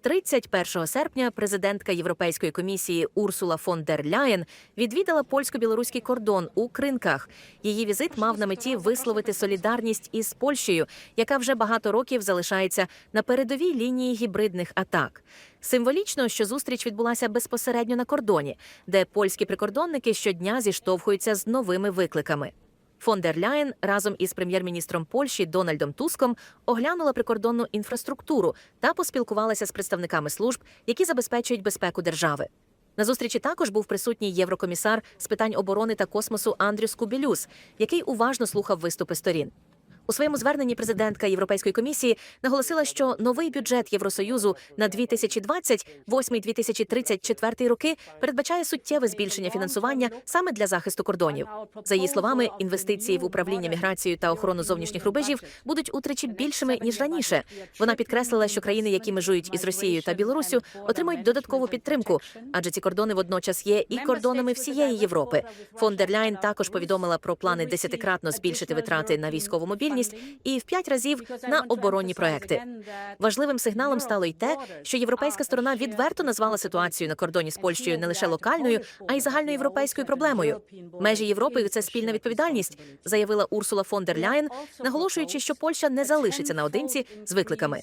31 серпня президентка Європейської комісії Урсула фон дер Ляєн відвідала польсько-білоруський кордон у Кринках. Її візит мав на меті висловити солідарність із Польщею, яка вже багато років залишається на передовій лінії гібридних атак. Символічно, що зустріч відбулася безпосередньо на кордоні, де польські прикордонники щодня зіштовхуються з новими викликами. Фон дер Ляєн разом із прем'єр-міністром Польщі Дональдом Туском оглянула прикордонну інфраструктуру та поспілкувалася з представниками служб, які забезпечують безпеку держави. На зустрічі також був присутній єврокомісар з питань оборони та космосу Андрюс Кубілюс, який уважно слухав виступи сторін. У своєму зверненні президентка Європейської комісії наголосила, що новий бюджет Євросоюзу на 2028-2034 роки передбачає суттєве збільшення фінансування саме для захисту кордонів. За її словами, інвестиції в управління міграцією та охорону зовнішніх рубежів будуть утричі більшими ніж раніше. Вона підкреслила, що країни, які межують із Росією та Білоруссю, отримують додаткову підтримку, адже ці кордони водночас є і кордонами всієї Європи. Фон дер Ляйн також повідомила про плани десятикратно збільшити витрати на військову мобільність і в п'ять разів на оборонні проекти. Важливим сигналом стало й те, що європейська сторона відверто назвала ситуацію на кордоні з Польщею не лише локальною, а й загальноєвропейською проблемою. Межі Європи це спільна відповідальність, заявила Урсула фон дер Ляєн, наголошуючи, що Польща не залишиться наодинці з викликами.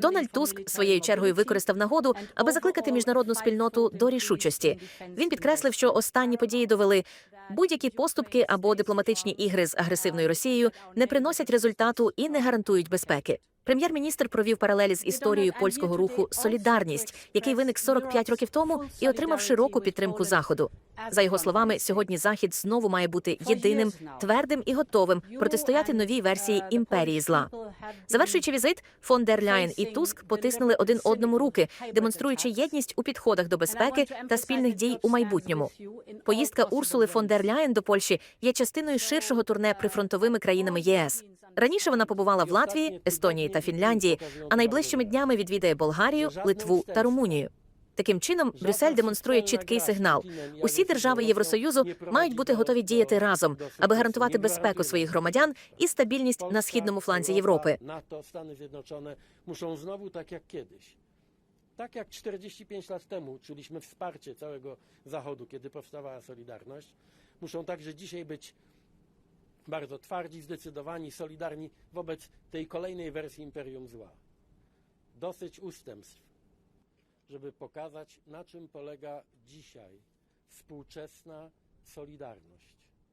Дональд Туск своєю чергою використав нагоду, аби закликати міжнародну спільноту до рішучості. Він підкреслив, що останні події довели будь-які поступки або дипломатичні ігри з агресивною Росією не приносять результату і не гарантують безпеки. Прем'єр-міністр провів паралелі з історією польського руху Солідарність, який виник 45 років тому і отримав широку підтримку заходу. За його словами, сьогодні захід знову має бути єдиним, твердим і готовим протистояти новій версії імперії зла. Завершуючи візит, фон дер Ляєн і Туск потиснули один одному руки, демонструючи єдність у підходах до безпеки та спільних дій у майбутньому. Поїздка Урсули фон дер Ляєн до Польщі є частиною ширшого турне прифронтовими країнами ЄС. Раніше вона побувала в Латвії, Естонії та Фінляндії, а найближчими днями відвідає Болгарію, Литву та Румунію. Таким чином, Брюссель демонструє чіткий сигнал. Усі держави Євросоюзу мають бути готові діяти разом, аби гарантувати безпеку своїх громадян і стабільність на східному фланзі Європи. NATO, Stany Zjednoczone muszą znowu tak jak kiedyś. Tak jak 45 lat temu czuliśmy wsparcie całego Zachodu, kiedy powstawała Solidarność, muszą także dzisiaj być bardzo twardzi, zdecydowani, solidarni wobec tej kolejnej wersji Imperium Zła. Dosyć ustępstw, żeby pokazać, na czym polega dzisiaj współczesna Solidarność.